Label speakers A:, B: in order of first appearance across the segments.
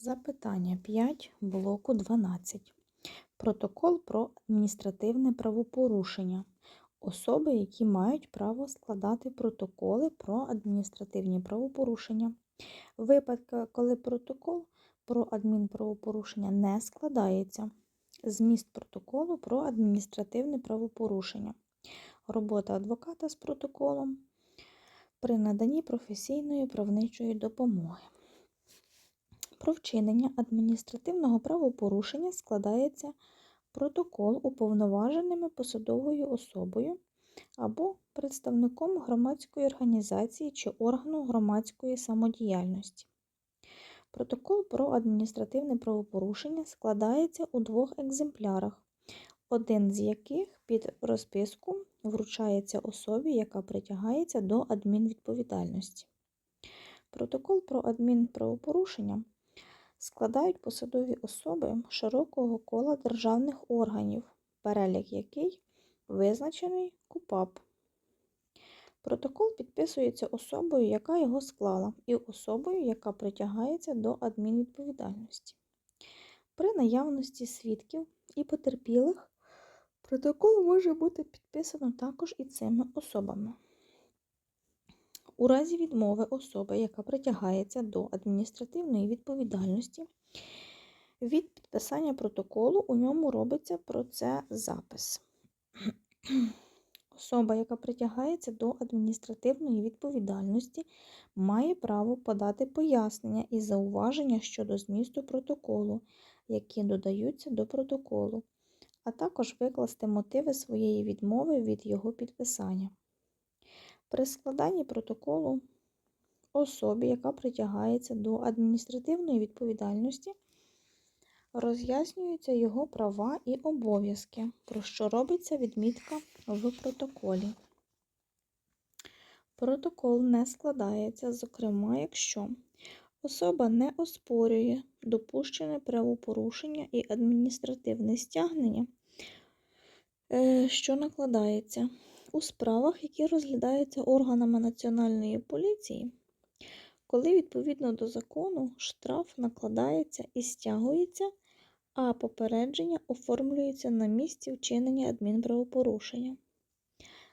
A: Запитання 5 блоку 12. Протокол про адміністративне правопорушення. Особи, які мають право складати протоколи про адміністративні правопорушення. Випадки, коли протокол про адмінправопорушення не складається. Зміст протоколу про адміністративне правопорушення. Робота адвоката з протоколом при наданні професійної правничої допомоги. Про вчинення адміністративного правопорушення складається протокол уповноваженими посадовою особою або представником громадської організації чи органу громадської самодіяльності. Протокол про адміністративне правопорушення складається у двох екземплярах, один з яких під розписку вручається особі, яка притягається до адмінвідповідальності. Протокол про адмінправопорушення складають посадові особи широкого кола державних органів, перелік який визначений КУПАП. Протокол підписується особою, яка його склала, і особою, яка притягається до адмінвідповідальності. При наявності свідків і потерпілих протокол може бути підписано також і цими особами. У разі відмови особи, яка притягається до адміністративної відповідальності, від підписання протоколу у ньому робиться про це запис. Особа, яка притягається до адміністративної відповідальності, має право подати пояснення і зауваження щодо змісту протоколу, які додаються до протоколу, а також викласти мотиви своєї відмови від його підписання. При складанні протоколу особі, яка притягається до адміністративної відповідальності, роз'яснюються його права і обов'язки, про що робиться відмітка в протоколі. Протокол не складається, зокрема, якщо особа не оспорює допущене правопорушення і адміністративне стягнення, е, що накладається у справах, які розглядаються органами Національної поліції, коли відповідно до закону штраф накладається і стягується, а попередження оформлюється на місці вчинення адмінправопорушення.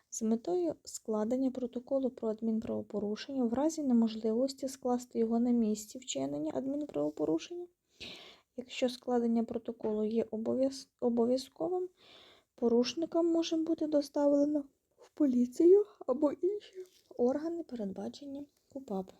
A: З метою складення протоколу про адмінправопорушення в разі неможливості скласти його на місці вчинення адмінправопорушення, якщо складення протоколу є обов'язковим, порушникам може бути доставлено поліцію або інші органи, передбачені КУПАП.